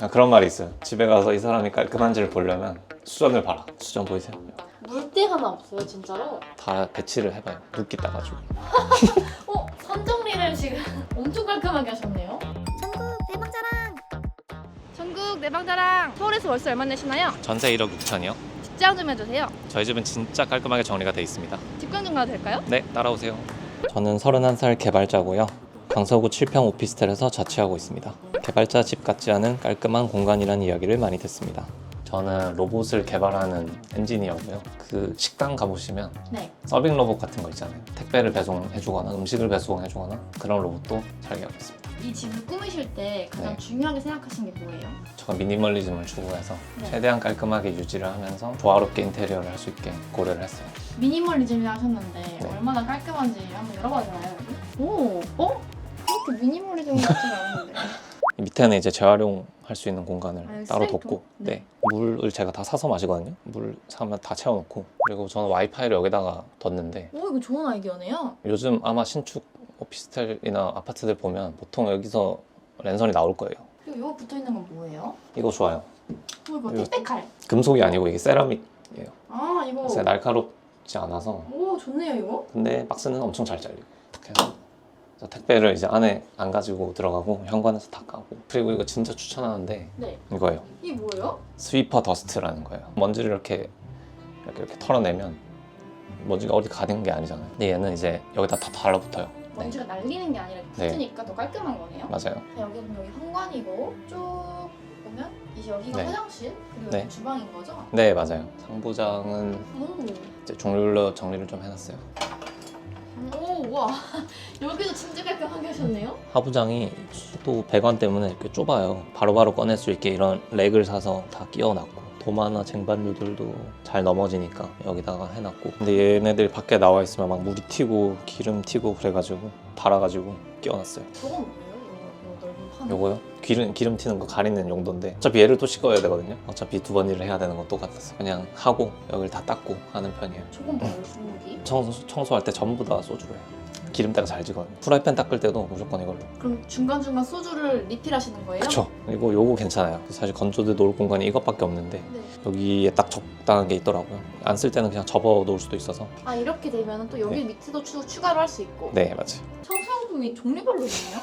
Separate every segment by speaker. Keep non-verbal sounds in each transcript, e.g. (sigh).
Speaker 1: 아, 그런 말이 있어요. 집에 가서 이 사람이 깔끔한지를 보려면 수전을 봐라. 수전 보이세요?
Speaker 2: 물때 하나 없어요 진짜로?
Speaker 1: 다 배치를 해봐요. 눕기 따가지고. (laughs)
Speaker 2: 어? 선정리를 지금 (laughs) 엄청 깔끔하게 하셨네요
Speaker 3: 전국 대방자랑
Speaker 2: 전국 내방 자랑 서울에서 월세 얼마 내시나요?
Speaker 1: 전세 1억 6천이요.
Speaker 2: 직장 좀 해주세요
Speaker 1: 저희 집은 진짜 깔끔하게 정리가 돼 있습니다.
Speaker 2: 직관 좀 가도 될까요?
Speaker 1: 네, 따라오세요. 저는 31살 개발자고요. 강서구 7평 오피스텔에서 자취하고 있습니다. 개발자 집 같지 않은 깔끔한 공간이라는 이야기를 많이 듣습니다. 저는 로봇을 개발하는 엔지니어고요. 그 식당 가보시면
Speaker 2: 네
Speaker 1: 서빙 로봇 같은 거 있잖아요. 택배를 배송해주거나 음식을 배송해주거나 그런 로봇도 설계하고 있습니다.
Speaker 2: 이 집을 꾸미실 때 가장
Speaker 1: 네.
Speaker 2: 중요하게 생각하신 게 뭐예요?
Speaker 1: 제가 미니멀리즘을 추구해서
Speaker 2: 네.
Speaker 1: 최대한 깔끔하게 유지를 하면서 조화롭게 인테리어를 할 수 있게 고려를 했어요.
Speaker 2: 미니멀리즘이라 하셨는데
Speaker 1: 네.
Speaker 2: 얼마나 깔끔한지 한번 열어봐 주나요? 여기? 오! 어? 그렇게 미니멀리즘 같지가 않은데. (laughs)
Speaker 1: 이 밑에는 이제 재활용할 수 있는 공간을
Speaker 2: 아,
Speaker 1: 따로
Speaker 2: 쓰레기통?
Speaker 1: 뒀고
Speaker 2: 네.
Speaker 1: 네. 물을 제가 다 사서 마시거든요. 물 사면 다 채워놓고. 그리고 저는 와이파이를 여기다가 뒀는데.
Speaker 2: 오 이거 좋은 아이디어네요.
Speaker 1: 요즘 아마 신축 오피스텔이나 아파트들 보면 보통 여기서 랜선이 나올 거예요.
Speaker 2: 그리고 이거 붙어 있는 건 뭐예요?
Speaker 1: 이거 좋아요.
Speaker 2: 어 이거
Speaker 1: 이거-
Speaker 2: 택배 칼.
Speaker 1: 금속이 아니고 이게 세라믹이에요.
Speaker 2: 아 이거.
Speaker 1: 그래서 날카롭지 않아서.
Speaker 2: 오 좋네요 이거.
Speaker 1: 근데 박스는 엄청 잘 잘리고. 딱 해서 택배를 이제 안에 안 가지고 들어가고 현관에서 다 까고 그리고 이거 진짜 추천하는데
Speaker 2: 네
Speaker 1: 이거예요
Speaker 2: 이게 뭐예요?
Speaker 1: 스위퍼 더스트라는 거예요. 먼지를 이렇게 이렇게, 이렇게 털어내면 먼지가 어디 가는 게 아니잖아요. 근데 얘는 이제 여기다 다 달라붙어요. 네,
Speaker 2: 먼지가 날리는 게 아니라
Speaker 1: 네.
Speaker 2: 붙으니까 더 깔끔한 거네요
Speaker 1: 맞아요.
Speaker 2: 자, 여기는 여기 현관이고 쭉 보면 이제 여기가
Speaker 1: 네.
Speaker 2: 화장실 그리고
Speaker 1: 네.
Speaker 2: 주방인 거죠?
Speaker 1: 네, 맞아요. 상부장은
Speaker 2: 오,
Speaker 1: 이제 종류로 정리를 좀 해놨어요.
Speaker 2: 오 우와 (laughs) 여기도 진짜 깔끔하게 하셨네요
Speaker 1: 하부장이 또 배관 때문에 이렇게 좁아요. 바로바로 꺼낼 수 있게 이런 렉을 사서 다 끼워놨고 도마나 쟁반류들도 잘 넘어지니까 여기다가 해놨고 근데 얘네들 밖에 나와 있으면 막 물이 튀고 기름 튀고 그래가지고 달아가지고 끼워놨어요.
Speaker 2: 저건 요?
Speaker 1: 요거요? 기름, 기름 튀는 거 가리는 용도인데 어차피 얘를 또 씻어야 되거든요 어차피 두 번 일을 해야 되는 건 똑같아서 그냥 하고 여기를 다 닦고 하는 편이에요
Speaker 2: 저건 뭐예요? 주무기?
Speaker 1: 청소, 청소할 때 전부 다 소주로 해요 기름때가 잘 지거든요 프라이팬 닦을 때도 무조건 이걸로
Speaker 2: 그럼 중간중간 소주를 리필하시는 거예요?
Speaker 1: 그쵸 그리고 요거 괜찮아요 사실 건조대 놓을 공간이 이것밖에 없는데
Speaker 2: 네.
Speaker 1: 여기에 딱 적당한 게 있더라고요 안 쓸 때는 그냥 접어 놓을 수도 있어서
Speaker 2: 아 이렇게 되면 또 여기
Speaker 1: 네.
Speaker 2: 밑에도 추, 추가로 할 수 있고
Speaker 1: 네 맞아요
Speaker 2: 청소용품이 종류별로 있네요?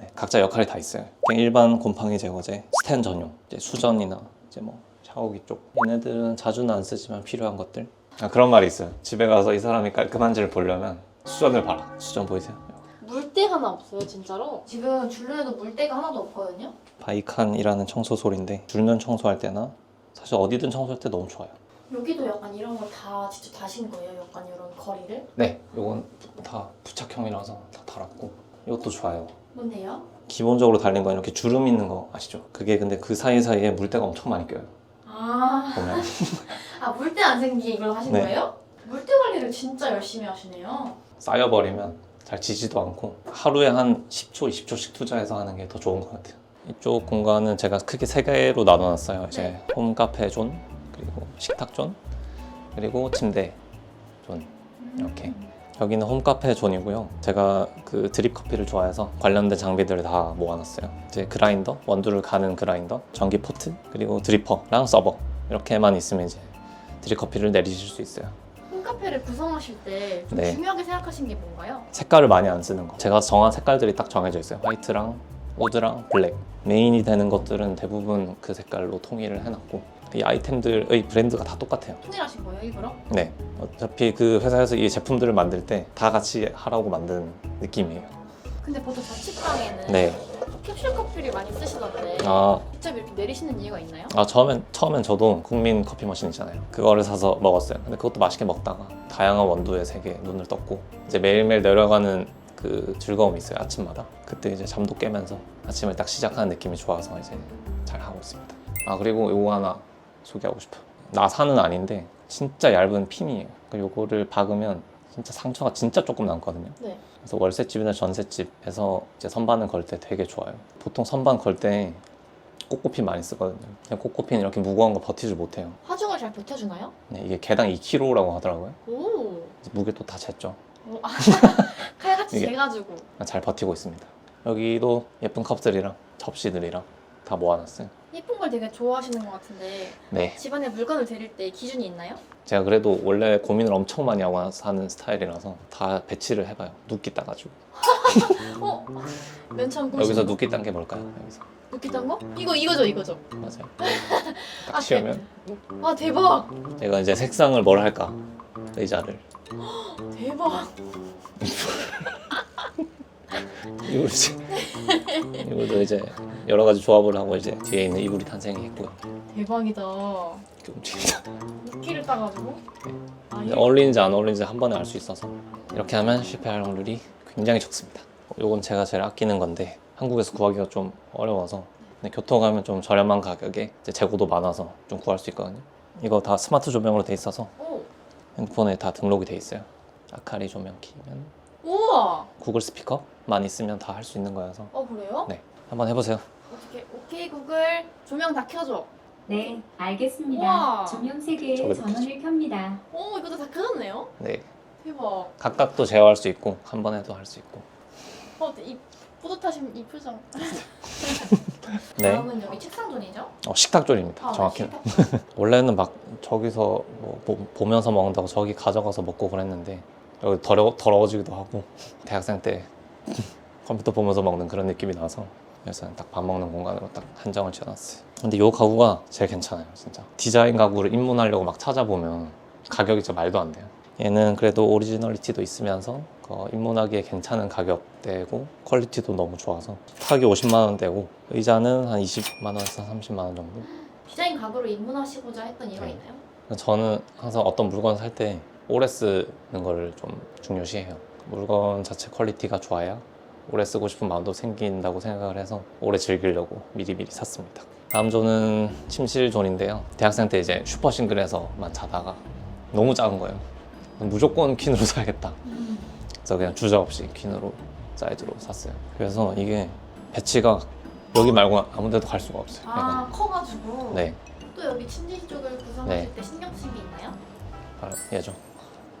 Speaker 1: 네, 각자 역할이 다 있어요. 그냥 일반 곰팡이 제거제, 스텐 전용, 이제 수전이나 이제 뭐 샤워기 쪽. 얘네들은 자주는 안 쓰지만 필요한 것들. 아, 그런 말이 있어요. 집에 가서 이 사람이 깔끔한지를 보려면 수전을 봐라. 수전 보이세요?
Speaker 2: 물때 하나 없어요 진짜로? 지금 줄눈에도 물때가 하나도 없거든요?
Speaker 1: 바이칸이라는 청소솔인데 줄눈 청소할 때나 사실 어디든 청소할 때 너무 좋아요.
Speaker 2: 여기도 약간 이런 걸 다 직접 다신 거예요? 약간 이런 거리를?
Speaker 1: 네, 이건 다 부착형이라서 다 달았고 이것도 좋아요.
Speaker 2: 뭔데요?
Speaker 1: 기본적으로 달린 건 이렇게 주름 있는 거 아시죠? 그게 근데 그 사이사이에 물때가 엄청 많이 껴요.
Speaker 2: 아,
Speaker 1: 보면. (laughs)
Speaker 2: 아 물때 안 생기게 이걸 하신
Speaker 1: 네.
Speaker 2: 거예요? 물때 관리를 진짜 열심히 하시네요
Speaker 1: 쌓여버리면 잘 지지도 않고 하루에 한 10초, 20초씩 투자해서 하는 게 더 좋은 것 같아요. 이쪽 공간은 제가 크게 세 개로 나눠놨어요. 이제
Speaker 2: 네.
Speaker 1: 홈카페 존, 그리고 식탁 존, 그리고 침대 존 이렇게. 여기는 홈카페 존이고요. 제가 그 드립 커피를 좋아해서 관련된 장비들을 다 모아놨어요. 이제 그라인더, 원두를 가는 그라인더, 전기 포트, 그리고 드리퍼랑 서버 이렇게만 있으면 이제 드립 커피를 내리실 수 있어요.
Speaker 2: 홈카페를 구성하실 때좀
Speaker 1: 네.
Speaker 2: 중요하게 생각하신 게 뭔가요?
Speaker 1: 색깔을 많이 안 쓰는 거. 제가 정한 색깔들이 딱 정해져 있어요. 화이트랑 우드랑 블랙. 메인이 되는 것들은 대부분 그 색깔로 통일을 해놨고 이 아이템들의 브랜드가 다 똑같아요.
Speaker 2: 통일하신 거예요 일부러?
Speaker 1: 네. 어차피 그 회사에서 이 제품들을 만들 때 다 같이 하라고 만든 느낌이에요.
Speaker 2: 근데 보통 자취방에는
Speaker 1: 네.
Speaker 2: 캡슐 커피를 많이 쓰시던데
Speaker 1: 아,
Speaker 2: 직접 이렇게 내리시는 이유가 있나요?
Speaker 1: 아 처음엔 처음엔 저도 국민 커피 머신 있잖아요. 그거를 사서 먹었어요. 근데 그것도 맛있게 먹다가 다양한 원두의 세계에 눈을 떴고 이제 매일매일 내려가는 그 즐거움이 있어요. 아침마다. 그때 이제 잠도 깨면서 아침을 딱 시작하는 느낌이 좋아서 이제 잘 하고 있습니다. 아 그리고 요거 하나 소개하고 싶어요. 나사는 아닌데 진짜 얇은 핀이에요. 그러니까 요거를 박으면 진짜 상처가 진짜 조금 남거든요.
Speaker 2: 네.
Speaker 1: 그래서 월세집이나 전세집에서 이제 선반을 걸 때 되게 좋아요. 보통 선반 걸때 꽃꽃핀 많이 쓰거든요. 근데 꽃꽃핀 이렇게 무거운 거 버티질 못해요.
Speaker 2: 화중을 잘 버텨주나요?
Speaker 1: 네, 이게 개당 2kg라고 하더라고요.
Speaker 2: 오,
Speaker 1: 무게도 다 쟀죠.
Speaker 2: 오 아, (laughs) 칼같이
Speaker 1: 이게-
Speaker 2: 재가지고
Speaker 1: 잘 버티고 있습니다. 여기도 예쁜 컵들이랑 접시들이랑 다 모아놨어요.
Speaker 2: 예쁜 걸 되게 좋아하시는 것 같은데
Speaker 1: 네.
Speaker 2: 집안에 물건을 드릴 때 기준이 있나요?
Speaker 1: 제가 그래도 원래 고민을 엄청 많이 하고 사는 스타일이라서 다 배치를 해봐요. 눕기 따가지고. (laughs)
Speaker 2: 어? 면참 꼬시
Speaker 1: 여기서 눕기 딴 게 뭘까요? 여기서.
Speaker 2: 느끼던 거? 이거 이거죠 이거죠.
Speaker 1: 맞아요. (laughs)
Speaker 2: 아,
Speaker 1: 딱 씌우면
Speaker 2: 아 대박
Speaker 1: 제가 이제 색상을 뭘 할까? 의자를.
Speaker 2: 대박.
Speaker 1: 이불 이제 이불도 이제 여러 가지 조합을 하고 이제 뒤에 있는 이불이 탄생했고요.
Speaker 2: 대박이다.
Speaker 1: 이렇게 움직입니다.
Speaker 2: 느끼를 따가지고. 아
Speaker 1: 근데
Speaker 2: 이거
Speaker 1: 어울리는지 안 어울리는지 한 번에 알 수 있어서 이렇게 하면 실패할 확률이 굉장히 적습니다. 요건 제가 제일 아끼는 건데 한국에서 구하기가 좀 어려워서 근데 교토 가면 좀 저렴한 가격에 이제 재고도 많아서 좀 구할 수 있거든요. 이거 다 스마트 조명으로 돼 있어서
Speaker 2: 오
Speaker 1: 핸드폰에 다 등록이 돼 있어요. 아카리 조명 키면
Speaker 2: 우와.
Speaker 1: 구글 스피커만 있으면 다 할 수 있는 거여서
Speaker 2: 어 그래요?
Speaker 1: 네 한번 해보세요.
Speaker 2: 어떻게 오케이 구글 조명 다 켜줘.
Speaker 4: 네, 알겠습니다.
Speaker 2: 우와.
Speaker 4: 조명 3개의
Speaker 1: 저거
Speaker 4: 전원을 켭니다.
Speaker 2: 오 이것도 다 켜졌네요.
Speaker 1: 네
Speaker 2: 대박.
Speaker 1: 각각도 제어할 수 있고 한 번에도 할 수 있고
Speaker 2: 어이 뿌듯하신 이 표정. (laughs)
Speaker 1: 네
Speaker 2: 다음은 여기 책상 존이죠?
Speaker 1: 어, 식탁조리입니다.
Speaker 2: 아,
Speaker 1: 정확히는
Speaker 2: 네, 식탁. (laughs)
Speaker 1: 원래는 막 저기서 뭐 보- 보면서 먹는다고 저기 가져가서 먹고 그랬는데 여기 더러, 더러워지기도 하고 (laughs) 대학생 때 (laughs) 컴퓨터 보면서 먹는 그런 느낌이 나서 그래서 딱 밥 먹는 공간으로 딱 한정을 지어놨어요 근데 이 가구가 제일 괜찮아요 진짜 디자인 가구를 입문하려고 막 찾아보면 가격이 진짜 말도 안 돼요 얘는 그래도 오리지널리티도 있으면서 어, 입문하기에 괜찮은 가격대고 퀄리티도 너무 좋아서 타기 50만 원대고 의자는 한 20만 원에서 30만 원 정도
Speaker 2: 디자인 가구로 입문하시고자 했던 이유가
Speaker 1: 네.
Speaker 2: 있나요?
Speaker 1: 저는 항상 어떤 물건 살 때 오래 쓰는 거를 좀 중요시해요. 물건 자체 퀄리티가 좋아야 오래 쓰고 싶은 마음도 생긴다고 생각을 해서 오래 즐기려고 미리미리 샀습니다. 다음 존은 침실 존인데요. 대학생 때 이제 슈퍼 싱글에서만 자다가 너무 작은 거예요. 무조건 퀸으로 사야겠다. 그래서 그냥 주저 없이 퀸으로 사이즈로 샀어요. 그래서 이게 배치가 여기 말고 아무 데도 갈 수가 없어요.
Speaker 2: 아 커가지고.
Speaker 1: 네,
Speaker 2: 또 여기 침실 쪽을 구성하실
Speaker 1: 네.
Speaker 2: 때 신경 쓰신 게 있나요?
Speaker 1: 바로 얘죠.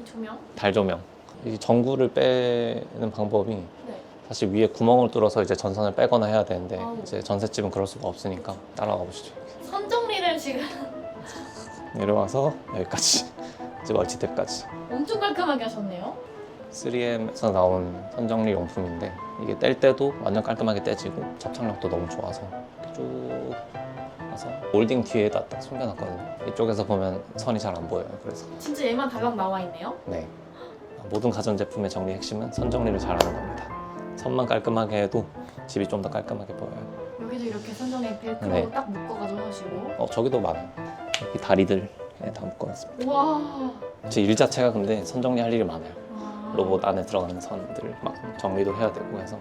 Speaker 2: 이 조명?
Speaker 1: 달 조명. 이 전구를 빼는 방법이
Speaker 2: 네.
Speaker 1: 사실 위에 구멍을 뚫어서 이제 전선을 빼거나 해야 되는데
Speaker 2: 아우.
Speaker 1: 이제 전셋집은 그럴 수가 없으니까 따라가 보시죠.
Speaker 2: 선 정리를 지금
Speaker 1: 내려와서 여기까지 이제 멀티탭까지.
Speaker 2: 엄청 깔끔하게 하셨네요.
Speaker 1: 3M에서 나온 선정리 용품인데 이게 뗄 때도 완전 깔끔하게 떼지고 접착력도 너무 좋아서 이렇게 쭉 와서 몰딩 뒤에다 딱 숨겨놨거든요. 이쪽에서 보면 선이 잘 안 보여요. 그래서
Speaker 2: 진짜 얘만 달랑 나와 있네요.
Speaker 1: 네. 모든 가전제품의 정리 핵심은 선 정리를 잘하는 겁니다. 선만 깔끔하게 해도 집이 좀 더 깔끔하게 보여요.
Speaker 2: 여기도 이렇게 선정리 벨크로
Speaker 1: 네.
Speaker 2: 딱 묶어가지고 하시고.
Speaker 1: 어, 저기도 많아요. 여기 다리들 다 묶어놨습니다.
Speaker 2: 우와.
Speaker 1: 제 일 자체가 근데 선 정리할 일이 많아요.
Speaker 2: 아.
Speaker 1: 로봇 안에 들어가는 선들 막 정리도 해야 되고 해서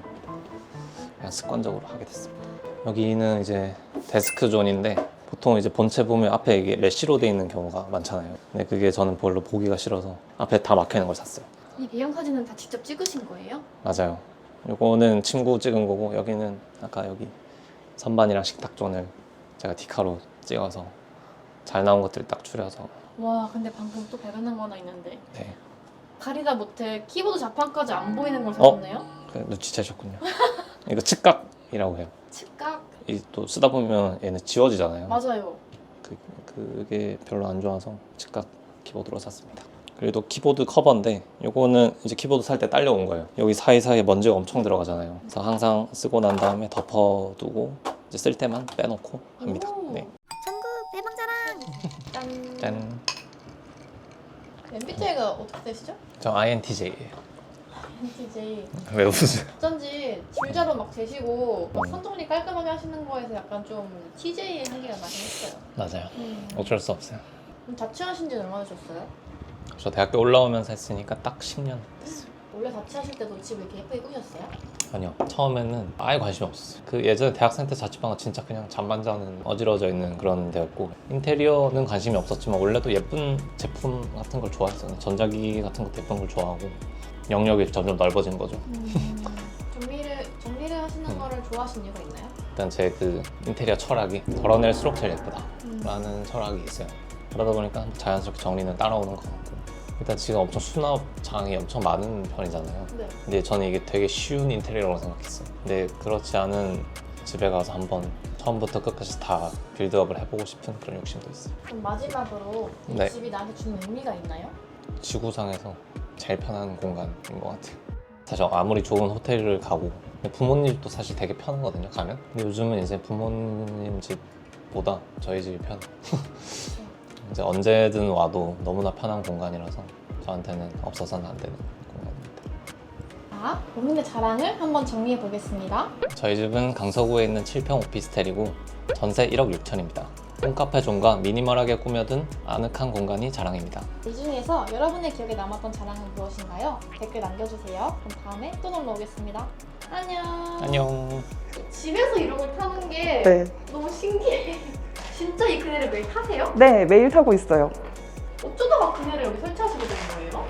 Speaker 1: 그냥 습관적으로 하게 됐습니다. 여기는 이제 데스크 존인데 보통 이제 본체 보면 앞에 이게 메쉬로 돼 있는 경우가 많잖아요. 근데 그게 저는 별로 보기가 싫어서 앞에 다 막혀 있는 걸 샀어요.
Speaker 2: 이 배경 사진은 다 직접 찍으신 거예요?
Speaker 1: 맞아요. 요거는 친구 찍은 거고 여기는 아까 여기 선반이랑 식탁 존을 제가 디카로 찍어서 잘 나온 것들 딱 추려서
Speaker 2: 와 근데 방금 또 발견한 거 하나 있는데
Speaker 1: 네.
Speaker 2: 가리다 못해 키보드 자판까지 안 보이는 걸
Speaker 1: 어?
Speaker 2: 사셨네요?
Speaker 1: 그 눈치채셨군요. 이거 측각이라고 해요.
Speaker 2: 측각?
Speaker 1: 이 또 쓰다 보면 얘는 지워지잖아요.
Speaker 2: 맞아요.
Speaker 1: 그, 그게 별로 안 좋아서 즉각 키보드로 샀습니다. 그래도 키보드 커버인데 요거는 이제 키보드 살 때 딸려온 거예요. 여기 사이사이에 먼지가 엄청 들어가잖아요. 그래서 항상 쓰고 난 다음에 덮어두고 이제 쓸 때만 빼놓고 합니다.
Speaker 2: 오.
Speaker 1: 네.
Speaker 2: 짠.
Speaker 1: 짠.
Speaker 2: MBTI가 어떻게 되시죠?
Speaker 1: 저 INTJ예요.
Speaker 2: MBTI.
Speaker 1: 왜 웃으세요?
Speaker 2: 어쩐지 줄자로 막 재시고 막
Speaker 1: 음.
Speaker 2: 선정리 깔끔하게 하시는 거에서 약간 좀 TJ의 향기가 나긴 했어요.
Speaker 1: 맞아요.
Speaker 2: 음.
Speaker 1: 어쩔 수 없어요.
Speaker 2: 그럼 자취하신 지는 얼마나 되셨어요?
Speaker 1: 저 대학교 올라오면서 했으니까 딱 10년 됐어요.
Speaker 2: 원래 자취하실 때도 집 이렇게 예쁘게 꾸셨어요?
Speaker 1: 아니요. 처음에는 아예 관심이 없었어요. 그 예전에 대학생 때 자취방은 진짜 그냥 잠만 자는 어지러져 있는 그런 데였고 인테리어는 관심이 없었지만 원래도 예쁜 제품 같은 걸 좋아했어요. 전자기기 같은 것도 예쁜 걸 좋아하고 영역이 점점 넓어진 거죠.
Speaker 2: 음. 정리를 정리를 하시는
Speaker 1: 음.
Speaker 2: 거를 좋아하시는 이유가 있나요?
Speaker 1: 일단 제 그 인테리어 철학이 덜어낼수록 제일
Speaker 2: 음.
Speaker 1: 예쁘다라는 철학이 있어요. 그러다 보니까 자연스럽게 정리는 따라오는 것 같고 일단 지금 엄청 수납 장이 엄청 많은 편이잖아요.
Speaker 2: 네.
Speaker 1: 근데 저는 이게 되게 쉬운 인테리어라고 생각했어요. 근데 그렇지 않은 집에 가서 한번 처음부터 끝까지 다 빌드업을 해보고 싶은 그런 욕심도 있어요.
Speaker 2: 그럼 마지막으로 이
Speaker 1: 네.
Speaker 2: 집이 나한테 주는 의미가 있나요?
Speaker 1: 지구상에서 제일 편한 공간인 것 같아요. 사실 아무리 좋은 호텔을 가고 부모님 집도 사실 되게 편하거든요 가면. 근데 요즘은 이제 부모님 집보다 저희 집이 편. (laughs) 이제 언제든 와도 너무나 편한 공간이라서 저한테는 없어서는 안 되는 공간입니다.
Speaker 2: 자, 본인의 자랑을 한번 정리해 보겠습니다.
Speaker 1: 저희 집은 강서구에 있는 7평 오피스텔이고 전세 1억 6천입니다. 홈카페 존과 미니멀하게 꾸며둔 아늑한 공간이 자랑입니다.
Speaker 2: 이 중에서 여러분의 기억에 남았던 자랑은 무엇인가요? 댓글 남겨주세요. 그럼 다음에 또 놀러 오겠습니다. 안녕.
Speaker 1: 안녕.
Speaker 2: 집에서 이런 걸 타는 게
Speaker 5: 네.
Speaker 2: 너무 신기해. 진짜 이 그네를 매일 타세요?
Speaker 5: 네, 매일 타고 있어요.
Speaker 2: 어쩌다가 그네를 여기 설치하시게 된 거예요?